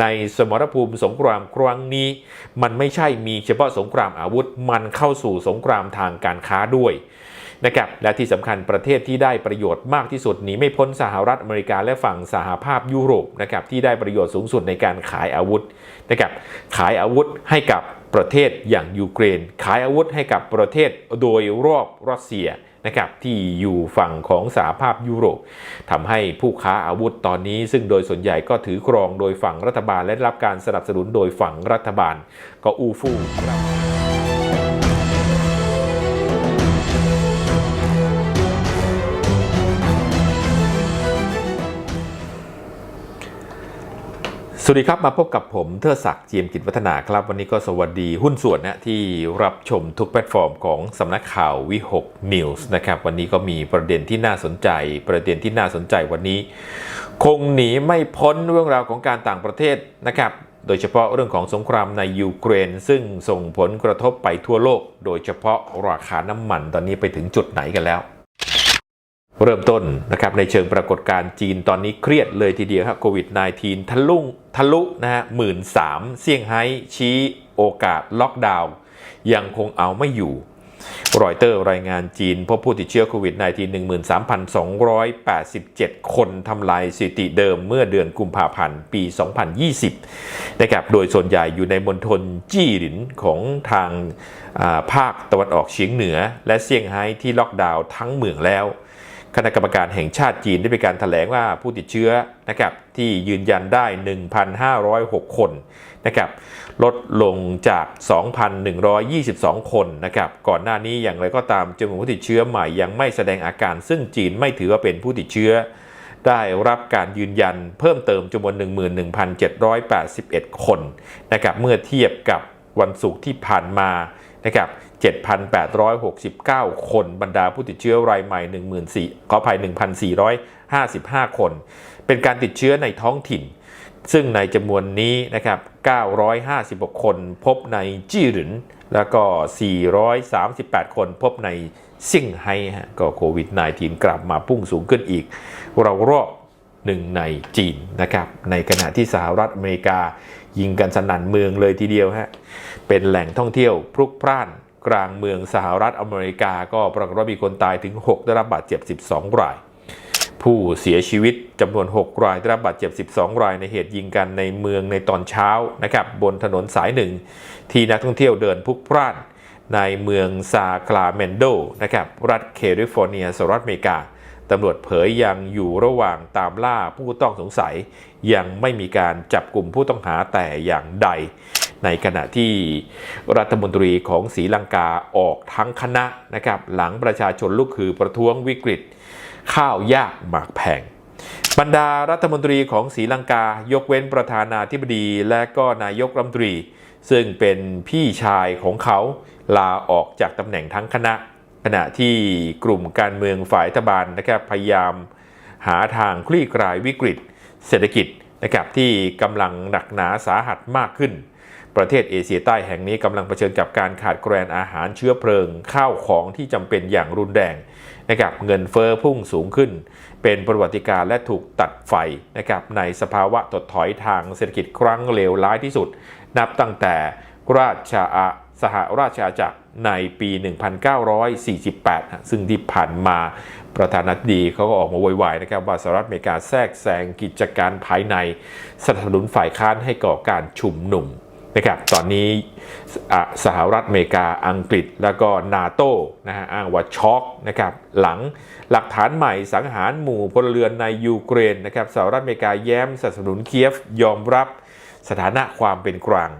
ในสมรภูมิสงครามครั้งนี้ มันไม่ใช่มีเฉพาะสงครามอาวุธ มันเข้าสู่สงครามทางการค้าด้วยนะครับและที่สำคัญประเทศที่ได้ประโยชน์มากที่สุดหนีไม่พ้นสหรัฐอเมริกาและฝั่งสหภาพยุโรปนะครับที่ได้ประโยชน์สูงสุดในการขายอาวุธนะครับขายอาวุธให้กับประเทศอย่างยูเครน ขายอาวุธให้กับประเทศโดยรอบรัสเซีย นะครับที่อยู่ฝั่งของสหภาพยุโรปทำให้ผู้ค้าอาวุธตอนนี้ ซึ่งโดยส่วนใหญ่ก็ถือครองโดยฝั่งรัฐบาลและรับการสนับสนุนโดยฝั่งรัฐบาลก็อูฟู่ สวัสดีครับ มาพบกับผมเทอศักดิ์เจียมกิจวัฒนาครับ วันนี้ก็สวัสดีหุ้นส่วนนะที่รับชมทุกแพลตฟอร์มของสำนักข่าววิหกนิวส์นะครับ วันนี้ก็มีประเด็นที่น่าสนใจ ประเด็นที่น่าสนใจวันนี้ คงหนีไม่พ้นเรื่องราวของการต่างประเทศนะครับ โดยเฉพาะเรื่องของสงครามในยูเครน ซึ่งส่งผลกระทบไปทั่วโลก โดยเฉพาะราคาน้ำมันตอนนี้ไปถึงจุดไหนกันแล้ว เริ่มต้นนะครับในเชิงปรากฏการณ์จีนตอนนี้เครียดเลยทีเดียวครับโควิด -19 ทะลุทะลุนะฮะหมื่นสามเซี่ยงไฮ้ชี้โอกาสล็อกดาวน์ยังคงเอาไม่อยู่รอยเตอร์รายงานจีนพบผู้ติดเชื้อโควิด -19 13,287 คนทำลายสถิติเดิมเมื่อเดือนกุมภาพันธ์ ปี 2020 นะครับโดยส่วนใหญ่อยู่ในมณฑลจี้หลินของทางาภาคตะวันออกเฉียงเหนือ และเซี่ยงไฮ้ที่ล็อกดาวน์ทั้งเมืองแล้ว คณะกรรมการแห่งชาติจีนได้มีการถแถลงว่าผู้ติดเชื้อนะครับที่ยืนยันได้ 1,506 คนนะครับลดลงจาก 2,122 คนนะครับก่อนหน้านี้อย่างไรก็ตามจำนวนผู้ติดเชื้อใหม่ยังไม่แสดงอาการ ซึ่งจีนไม่ถือว่าเป็นผู้ติดเชื้อ ได้รับการยืนยันเพิ่มเติมจำนวน 11,781 คนนะครับเมื่อเทียบกับวันศุกร์ที่ผ่านมานะครับ7,869 คน บรรดาผู้ติดเชื้อรายใหม่ 14ขออภัย 1,455 คน เป็นการติดเชื้อในท้องถิ่น ซึ่งในจำนวนนี้นะครับ 956 คนพบในจี้หริน แล้วก็ 438 คนพบในเซี่ยงไฮ้ฮะก็โควิด -19 กลับมาพุ่งสูงขึ้นอีก เรารอบหนึ่งในจีนนะครับ ในขณะที่สหรัฐอเมริกายิงกันสนั่นเมืองเลยทีเดียวฮะ เป็นแหล่งท่องเที่ยวพลุกพล่าน กลางเมืองสหรัฐอเมริกาก็ปรากฏว่ามีคนตายถึง 6 ได้รับบาดเจ็บ 12 ราย ผู้เสียชีวิตจำนวน 6 รายได้รับบาดเจ็บ 12 รายในเหตุยิงกันในเมืองในตอนเช้านะครับบนถนนสายหนึ่งที่นักท่องเที่ยวเดินพลุกพล่านในเมืองซาคลาเมนโดนะครับรัฐแคลิฟอร์เนียสหรัฐอเมริกาตำรวจเผยยังอยู่ระหว่างตามล่าผู้ต้องสงสัย ยังไม่มีการจับกลุ่มผู้ต้องหาแต่อย่างใด ในขณะที่รัฐมนตรีของศรีลังกาออกทั้งคณะนะครับหลังประชาชนลุกคือประท้วงวิกฤต ข้าวยากหมากแพงบรรดารัฐมนตรีของศรีลังกายกเว้นประธานาธิบดีและก็นายกรัฐมนตรี ซึ่งเป็นพี่ชายของเขาลาออกจากตำแหน่งทั้งคณะ ขณะที่กลุ่มการเมืองฝ่ายรัฐบาลนะครับพยายามหาทางคลี่คลายวิกฤต เศรษฐกิจนะครับที่กำลังหนักหนาสาหัสมากขึ้น ประเทศเอเชียใต้แห่งนี้กำลังเผชิญกับการขาดแคลนอาหารเชื้อเพลิง ข้าวของที่จำเป็นอย่างรุนแรงนะครับเงินเฟอ้อพุ่งสูงขึ้น เป็นประวัติการและถูกตัดไฟนะครับในสภาวะถดถอยทางเศรษฐกิจครั้งเลวร้ายที่สุด นับตั้งแต่ราชอาสหราชอาณาจักรในปี 1948 ซึ่งที่ผ่านมาประธานาธิบดีเขาก็ออกมาโวยวายนะครับว่าสหรัฐอเมริกาแทรกแซงกิจการภายในสนับสนุนฝ่ายค้านให้ก่อการชุมนุม นะครับตอนนี้สหรัฐอเมริกาอังกฤษแล้วก็นาโต้นะฮะอ้างว่าช็อกนะครับหลังหลักฐานใหม่สังหารหมู่พลเรือนในยูเครนนะครับสหรัฐอเมริกาแย้มสนับสนุนเคียฟยอมรับสถานะความเป็นกลาง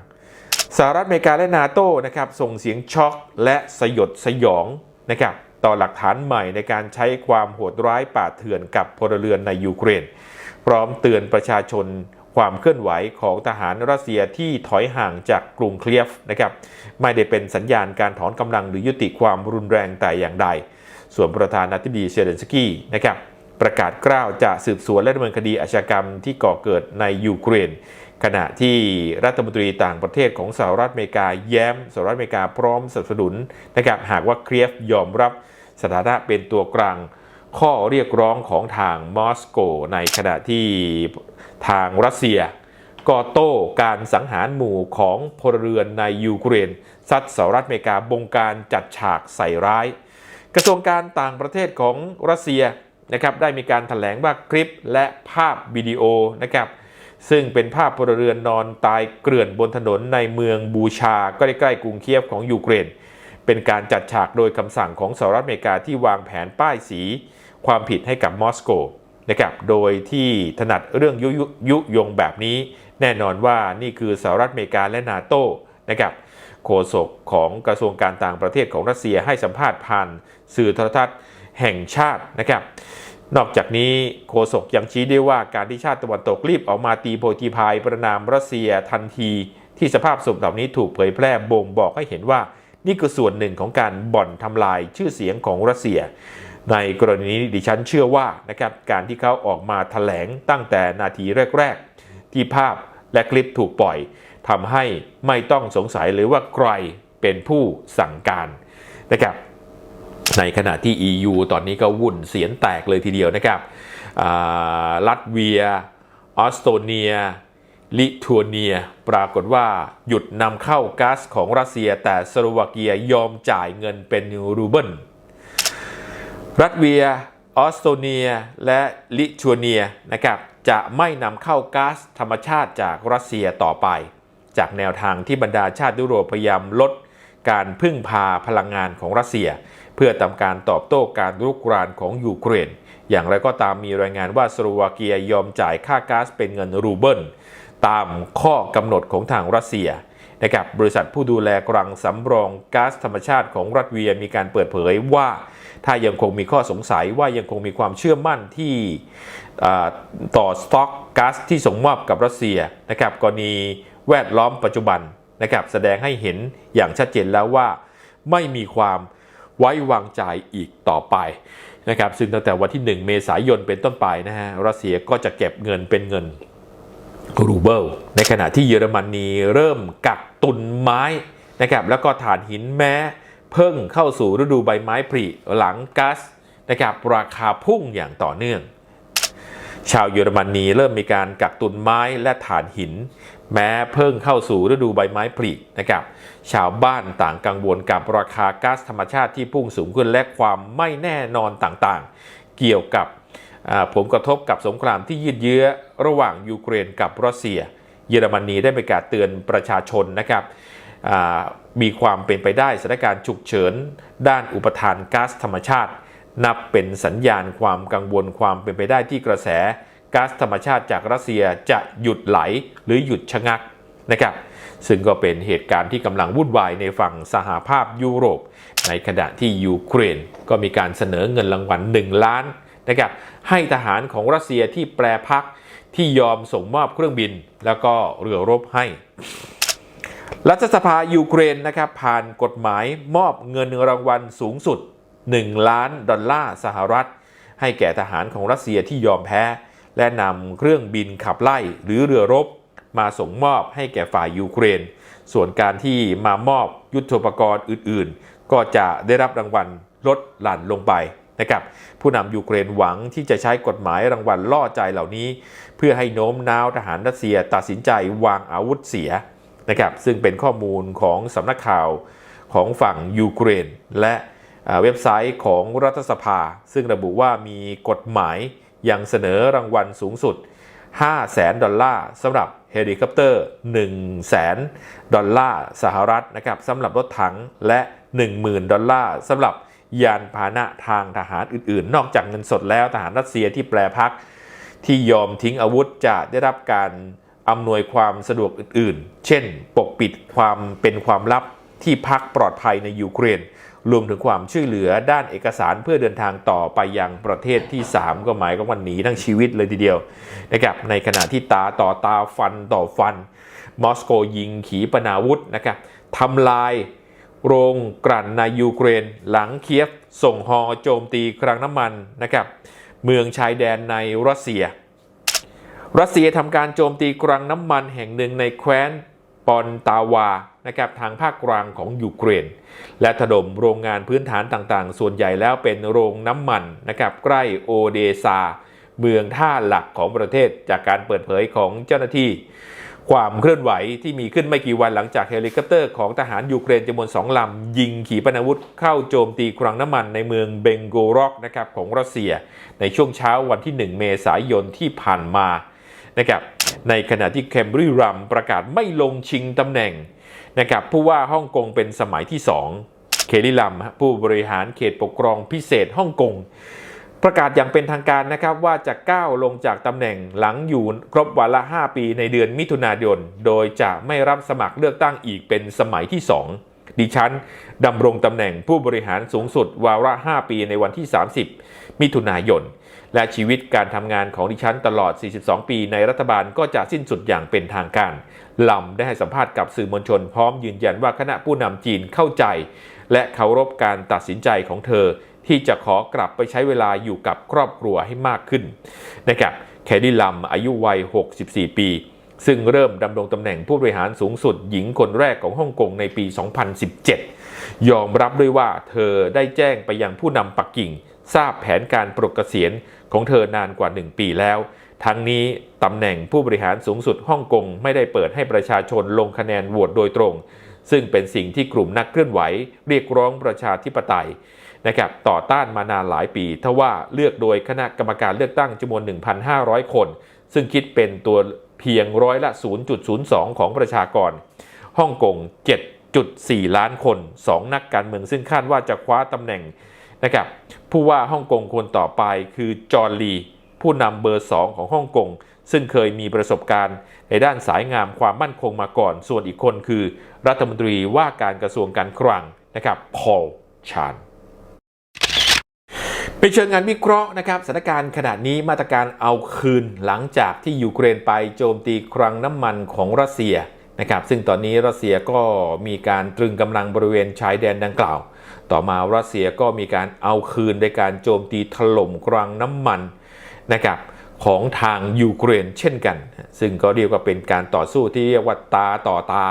สหรัฐอเมริกาและนาโต้นะครับส่งเสียงช็อกและสยดสยองนะครับต่อหลักฐานใหม่ในการใช้ความโหดร้ายป่าเถื่อนกับพลเรือนในยูเครน พร้อมเตือนประชาชน ความเคลื่อนไหวของทหารรัสเซียที่ถอยห่างจากกรุงเคลียฟนะครับไม่ได้เป็นสัญญาณการถอนกำลังหรือยุติความรุนแรงแต่อย่างใด ส่วนประธานาธิบดีเซเลนสกี้นะครับประกาศกล้าวจะสืบสวนและดำเนินคดีอาชญากรรมที่ก่อเกิดในยูเครน ขณะที่รัฐมนตรีต่างประเทศของสหรัฐอเมริกาแย้มสหรัฐอเมริกาพร้อมสนับสนุนนะครับหากว่าเคลียฟยอมรับสถานะเป็นตัวกลางข้อเรียกร้องของทางมอสโก ในขณะที่ ทางรัสเซียก่อโต้การสังหารหมู่ของพลเรือนในยูเครนซัดสหรัฐอเมริกาบงการจัดฉากใส่ร้าย กระทรวงการต่างประเทศของรัสเซียนะครับได้มีการถแถลงว่าคลิปและภาพวิดีโอนะครับซึ่งเป็นภาพพลเรือนนอนตายเกลื่อนบนถนนในเมืองบูชาใกล้ๆกรุงเคียฟของยูเครน เป็นการจัดฉากโดยคำสั่งของสหรัฐอเมริกาที่วางแผนป้ายสี ความผิดให้กับมอสโก นะครับ โดยที่ถนัดเรื่องยุยยุยงแบบนี้ แน่นอนว่านี่คือสหรัฐอเมริกาและนาโต้นะครับโฆษกของกระทรวงการต่างประเทศของรัสเซียให้สัมภาษณ์ผ่านสื่อโทรทัศน์แห่งชาตินะครับ นอกจากนี้โฆษกยังชี้ได้ว่าการที่ชาติตะวันตกรีบออกมาตีโพยตีพายประนามรัสเซียทันทีที่สภาพศพเหล่านี้ถูกเผยแพร่บ่งบอกให้เห็นว่า นี่คือส่วนหนึ่งของการบ่อนทำลายชื่อเสียงของรัสเซีย ในกรณีนี้ดิฉันเชื่อว่านะครับการที่เขาออกมาถแถลงตั้งแต่นาทีแรก ๆ ที่ภาพและคลิปถูกปล่อยทำให้ไม่ต้องสงสัยเลยว่าใครเป็นผู้สั่งการนะครับในขณะที่ EU ตอนนี้ก็วุ่นเสียนแตกเลยทีเดียวนะครับลัตเวีย ออสโตเนีย ลิทัวเนีย ปรากฏว่าหยุดนำเข้าก๊าซของรัสเซียแต่สโลวาเกียยอมจ่ายเงินเป็นรูเบิล รัสเวีย ออสโตเนีย และลิทัวเนียนะครับจะไม่นำเข้าก๊าซธรรมชาติจากรัสเซียต่อไป จากแนวทางที่บรรดาชาติยุโรปพยายามลดการพึ่งพาพลังงานของรัสเซีย เพื่อทำการตอบโต้การรุกรานของยูเครน อย่างไรก็ตามมีรายงานว่าสโลวาเกียยอมจ่ายค่าก๊าซเป็นเงินรูเบิล ตามข้อกำหนดของทางรัสเซียนะครับบริษัทผู้ดูแลกรังสำรองก๊าซธรรมชาติของรัสเวียมีการเปิดเผยว่า ถ้ายังคงมีข้อสงสัยว่ายังคงมีความเชื่อมั่นที่ต่อสต็อกก๊าซที่ส่งมอบกับรัสเซียนะครับกรณีแวดล้อมปัจจุบันนะครับแสดงให้เห็นอย่างชัดเจนแล้วว่าไม่มีความไว้วางใจอีกต่อไปนะครับซึ่งตั้งแต่วันที่ 1 เมษายนเป็นต้นไปนะฮะรัสเซียก็จะเก็บเงินเป็นเงินรูเบิลในขณะที่เยอรมนีเริ่มกักตุนไม้นะครับแล้วก็ถ่านหินแม้ เพิ่งเข้าสู่ฤดูใบไม้ผลิหลังก๊าซนะครับราคาพุ่งอย่างต่อเนื่อง ชาวเยอรมนีเริ่มมีการกักตุนไม้และถ่านหิน แม้เพิ่งเข้าสู่ฤดูใบไม้ผลินะครับชาวบ้านต่างกังวลกับราคาก๊าซธรรมชาติที่พุ่งสูงขึ้นและความไม่แน่นอนต่างๆ เกี่ยวกับผลกระทบกับสงครามที่ยืดเยื้อระหว่างยูเครนกับรัสเซีย เยอรมนีได้ประกาศเตือนประชาชนนะครับ มีความเป็นไปได้สถานการณ์ฉุกเฉิน ด้านอุปทานก๊าซธรรมชาติ นับเป็นสัญญาณความกังวลความเป็นไปได้ที่กระแสก๊าซธรรมชาติจากรัสเซียจะหยุดไหลหรือหยุดชะงักนะครับซึ่งก็เป็นเหตุการณ์ที่กำลังวุ่นวายในฝั่งสหภาพยุโรป ในขณะที่ยูเครนก็มีการเสนอเงินรางวัล 1 ล้านนะครับให้ทหารของรัสเซียที่แปรพักที่ยอมส่งมอบเครื่องบิน แล้วก็เรือรบให้ รัฐสภายูเครนนะครับผ่านกฎหมายมอบเงินรางวัลสูงสุด 1 ล้านดอลลาร์สหรัฐ ให้แก่ทหารของรัสเซียที่ยอมแพ้ และนำเครื่องบินขับไล่หรือเรือรบ มาส่งมอบให้แก่ฝ่ายยูเครน ส่วนการที่มามอบยุทธปกรณ์อื่นๆ ก็จะได้รับรางวัลลดหลั่นลงไปนะครับผู้นำยูเครนหวังที่จะใช้กฎหมายรางวัลล่อใจเหล่านี้ เพื่อให้โน้มน้าวทหารรัสเซียตัดสินใจวางอาวุธเสีย นะครับซึ่งเป็นข้อมูลของสำนักข่าวของฝั่งยูเครน และเว็บไซต์ของรัฐสภา ซึ่งระบุว่ามีกฎหมายยังเสนอรางวัลสูงสุด 5 0 0แสนดอลลาร์สำหรับเฮลิคอปเตอร์1 0 0 0 0แสนดอลลาร์สหรัฐนะครับสำหรับรถถังและ 10,000 ดอลลาร์สำหรับยานพาหนะทางทหารอื่นๆ นอกจากเงินสดแล้วทหารรัสเซียที่แปรพักที่ยอมทิ้งอาวุธจะได้รับการ อำนวยความสะดวกอื่นๆ เช่น ปกปิดความเป็นความลับที่พักปลอดภัยในยูเครน รวมถึงความช่วยเหลือด้านเอกสารเพื่อเดินทางต่อไปยังประเทศที่ 3 ก็หมายก็วันหนีทั้งชีวิตเลยทีเดียวนะครับในขณะที่ตาต่อตาฟันต่อฟัน มอสโกยิงขีปนาวุธนะครับทำลายโรงกลั่นในยูเครน หลังเคียฟส่งฮอโจมตีคลังน้ำมันนะครับเมืองชายแดนในรัสเซีย รัสเซียทำการโจมตีคลังน้ำมันแห่งหนึ่งในแคว้นปอนตาวานะครับทางภาคกลางของยูเครน และถล่มโรงงานพื้นฐานต่างๆ ส่วนใหญ่แล้วเป็นโรงน้ำมันนะครับใกล้โอเดซา เมืองท่าหลักของประเทศจากการเปิดเผยของเจ้าหน้าที่ ความเคลื่อนไหวที่มีขึ้นไม่กี่วันหลังจากเฮลิคอปเตอร์ของทหารยูเครนจำนวนสองลำ ยิงขีปนาวุธเข้าโจมตีคลังน้ำมันในเมืองเบงโกรอกนะครับของรัสเซีย ในช่วงเช้าวันที่ 1 เมษายนที่ผ่านมา นะครับในขณะที่แคมบรีรัมประกาศไม่ลงชิงตำแหน่งนะครับผู้ว่าฮ่องกงเป็นสมัยที่ 2 เคลิลัมผู้บริหารเขตปกครองพิเศษฮ่องกงประกาศอย่างเป็นทางการนะครับว่าจะก้าวลงจากตำแหน่งหลังอยู่ครบวาระ 5 ปีในเดือนมิถุนายน โดยจะไม่รับสมัครเลือกตั้งอีกเป็นสมัยที่ 2 ดิฉันดำรงตำแหน่งผู้บริหารสูงสุดวาระ 5 ปีในวันที่ 30 มิถุนายน และชีวิตการทำงานของดิฉันตลอด 42 ปีในรัฐบาลก็จะสิ้นสุดอย่างเป็นทางการลำได้ให้สัมภาษณ์กับสื่อมวลชนพร้อมยืนยันว่าคณะผู้นำจีนเข้าใจ และเคารพการตัดสินใจของเธอ ที่จะขอกลับไปใช้เวลาอยู่กับครอบครัวให้มากขึ้นนะครับแคดดี้ลัมอายุวัย 64 ปี ซึ่งเริ่มดำรงตำแหน่งผู้บริหารสูงสุดหญิงคนแรกของฮ่องกงในปี 2017 ยอมรับด้วยว่าเธอได้แจ้งไปยังผู้นำปักกิ่งทราบแผนการปลดเกษียณ ของเธอนานกว่า 1 ปีแล้ว ทั้งนี้ตำแหน่งผู้บริหารสูงสุดฮ่องกงไม่ได้เปิดให้ประชาชนลงคะแนนโหวตโดยตรง ซึ่งเป็นสิ่งที่กลุ่มนักเคลื่อนไหว เรียกร้องประชาธิปไตยนะครับต่อต้านมานานหลายปีทว่าเลือกโดยคณะกรรมการเลือกตั้งจำนวน 1,500 คน ซึ่งคิดเป็นตัวเพียงร้อยละ 0.02 ของประชากรฮ่องกง7.4 ล้านคน 2 นักการเมืองซึ่งคาดว่าจะคว้าตำแหน่ง นะครับผู้ว่าฮ่องกงคนต่อไปคือจอร์ลีผู้นำเบอร์ 2 ของฮ่องกงซึ่งเคยมีประสบการณ์ในด้านสายงามความมั่นคงมาก่อน ส่วนอีกคนคือ รัฐมนตรีว่าการกระทรวงการคลังนะครับพอลชานเป็นเชิงงานวิเคราะห์นะครับสถานการณ์ขณะนี้มาตรการเอาคืนหลังจากที่ยูเครนไปโจมตีคลังน้ำมันของรัสเซียนะครับซึ่งตอนนี้รัสเซียก็มีการตรึงกำลังบริเวณชายแดนดังกล่าว ต่อมารัสเซียก็มีการเอาคืนในการโจมตีถล่มคลังน้ำมันนะครับของทางยูเครนเช่นกัน ซึ่งก็เรียกว่าเป็นการต่อสู้ที่เรียกว่าตาต่อตา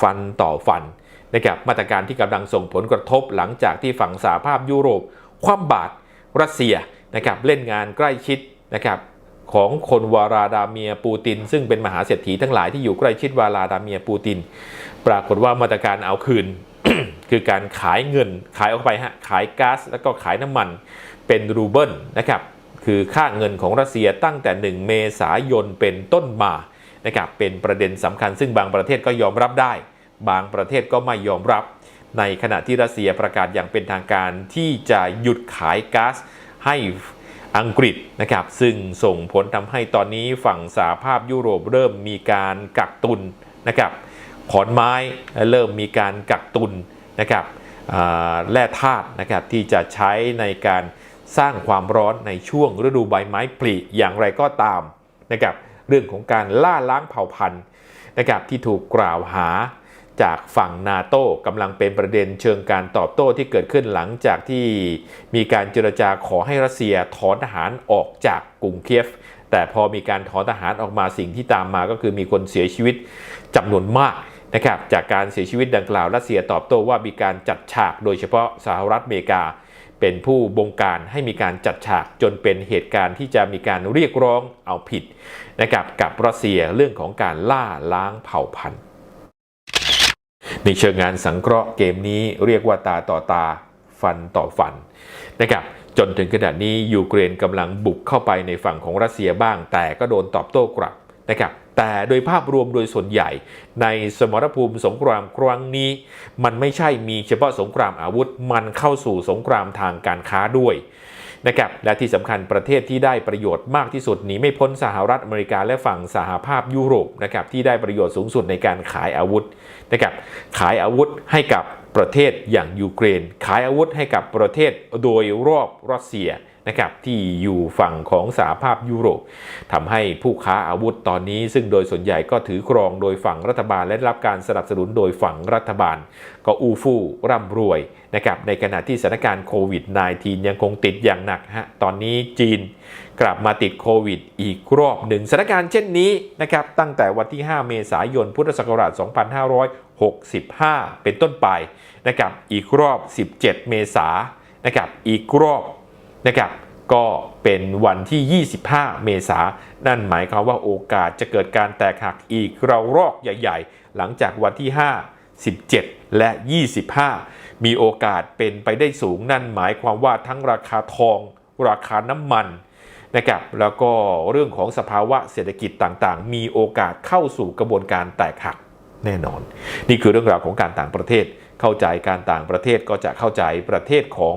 ฟันต่อฟันนะครับมาตรการที่กำลังส่งผลกระทบหลังจากที่ฝั่งสหภาพยุโรป คว่ำบาตรรัสเซียนะครับเล่นงานใกล้ชิดนะครับของคนวาราดาเมียปูติน ซึ่งเป็นมหาเศรษฐีทั้งหลายที่อยู่ใกล้ชิดวาราดาเมียปูติน ปรากฏว่ามาตรการเอาคืน คือการขายเงินขายออกไปฮะขายก๊าซแล้วก็ขายน้ำมันเป็นรูเบิลนะครับคือค่าเงินของรัสเซียตั้งแต่ 1 เมษายนเป็นต้นมานะครับเป็นประเด็นสำคัญซึ่งบางประเทศก็ยอมรับได้ บางประเทศก็ไม่ยอมรับ ในขณะที่รัสเซียประกาศอย่างเป็นทางการที่จะหยุดขายก๊าซให้อังกฤษนะครับซึ่งส่งผลทำให้ตอนนี้ฝั่งสหภาพยุโรปเริ่มมีการกักตุนนะครับ ขอนไม้เริ่มมีการกักตุนนะครับแร่ธาตุนะครับที่จะใช้ในการสร้างความร้อนในช่วงฤดูใบไม้ผลิอย่างไรก็ตามนะครับเรื่องของการล่าล้างเผ่าพันธุ์นะครับที่ถูกกล่าวหาจากฝั่งนาโต้กำลังเป็นประเด็นเชิงการตอบโต้ที่เกิดขึ้นหลังจากที่มีการเจรจาขอให้รัสเซียถอนทหารออกจากกรุงเคียฟ แต่พอมีการถอนทหารออกมาสิ่งที่ตามมาก็คือมีคนเสียชีวิตจำนวนมาก นะครับจากการเสียชีวิตดังกล่าวรัสเซียตอบโต้ว่ามีการจัดฉากโดยเฉพาะสหรัฐอเมริกา เป็นผู้บงการให้มีการจัดฉากจนเป็นเหตุการณ์ที่จะมีการเรียกร้องเอาผิดนะครับกับรัสเซียเรื่องของการล่าล้างเผ่าพันธุ์ ในเชิงงานสังเคราะห์เกมนี้เรียกว่าตาต่อตาฟันต่อฟันนะครับจนถึงขณะนี้ยูเครนกำลังบุกเข้าไปในฝั่งของรัสเซียบ้าง แต่ก็โดนตอบโต้กลับนะครับ แต่โดยภาพรวมโดยส่วนใหญ่ ในสมรภูมิสงครามครั้งนี้ มันไม่ใช่มีเฉพาะสงครามอาวุธ มันเข้าสู่สงครามทางการค้าด้วยนะครับและที่สำคัญประเทศที่ได้ประโยชน์มากที่สุดหนีไม่พ้นสหรัฐอเมริกาและฝั่งสหภาพยุโรปนะครับที่ได้ประโยชน์สูงสุดในการขายอาวุธนะครับขายอาวุธให้กับประเทศอย่างยูเครน ขายอาวุธให้กับประเทศโดยรอบรัสเซีย นะครับที่อยู่ฝั่งของสหภาพยุโรปทำให้ผู้ค้าอาวุธตอนนี้ ซึ่งโดยส่วนใหญ่ก็ถือครองโดยฝั่งรัฐบาล และรับการสนับสนุนโดยฝั่งรัฐบาล ก็อูฟู่ร่ำรวยนะครับในขณะที่สถานการณ์โควิด -19 ยังคงติดอย่างหนักฮะตอนนี้จีนกลับมาติดโควิดอีกรอบหนึ่งสถานการณ์เช่นนี้นะครับตั้งแต่วันที่ 5 เมษายนพุทธศักราช 2565 เป็นต้นไปนะครับอีกรอบ 17 เมษายนนะครับอีกรอบ นะครับก็เป็นวันที่ 25 เมษายนนั่นหมายความว่าโอกาสจะเกิดการแตกหักอีกเรารอกใหญ่ ๆ หลังจากวันที่ 5 17 และ 25 มีโอกาสเป็นไปได้สูงนั่นหมายความว่าทั้งราคาทอง ราคาน้ำมันนะครับแล้วก็เรื่องของสภาวะเศรษฐกิจต่างๆ มีโอกาสเข้าสู่กระบวนการแตกหักแน่นอน นี่คือเรื่องราวของการต่างประเทศ เข้าใจการต่างประเทศก็จะเข้าใจประเทศของ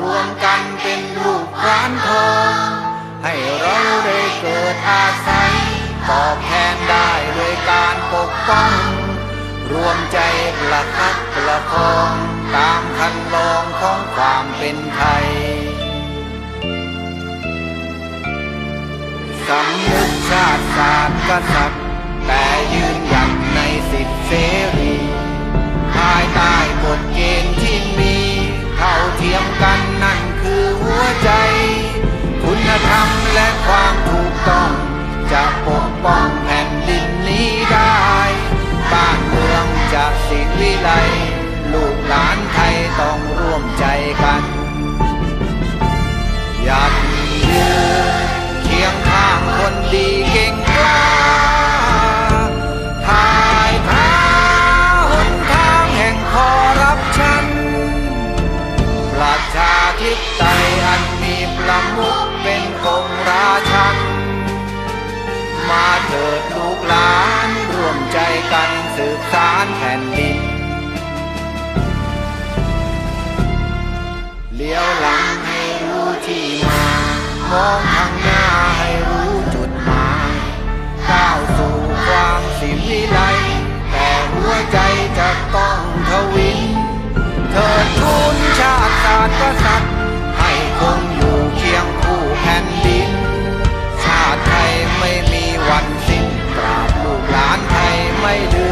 รวมกันเป็นลูกร้านทองให้เราได้เกิดอาศัย ตอบแทนได้ด้วยการปกป้อง รวมใจประคับประคอง ตามคันลองของความเป็นไทยสำนึกชาติศาสตร์กษัตริย์แต่ยืนหยัดในสิทธิเสรี ภายใต้กฎเกณฑ์ที่มี เทียมกันนั่นคือหัวใจ คุณธรรมและความถูกต้อง จะปกป้องแผ่นดินนี้ มองข้างหน้าให้รู้จุดหมายก้าวสู่ความสิวิไลแต่หัวใจจะต้องทวินเถิดทุนชาติศาสตร์กษัตริย์ให้คงอยู่เคียงคู่แผ่นดิน ชาติไทยไม่มีวันสิ้นตราบลูกหลานไทยไม่ลืม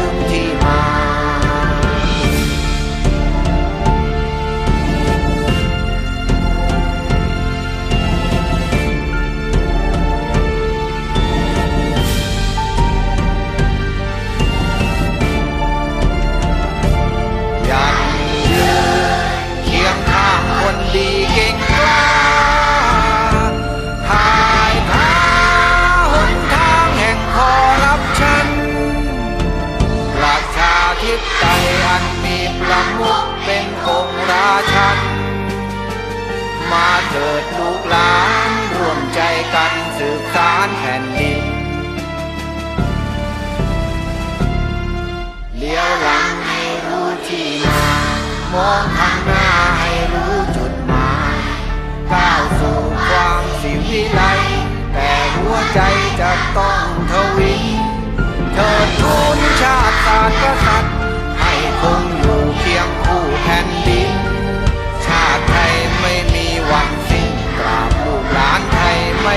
ใจจะต้องทวินเธอทูนชาติศาสตร์กษัตริย์ให้คงอยู่เคียงคู่แผ่นดิน ชาติไทยไม่มีวันสิ้นตราบลูกหลานไทยไม่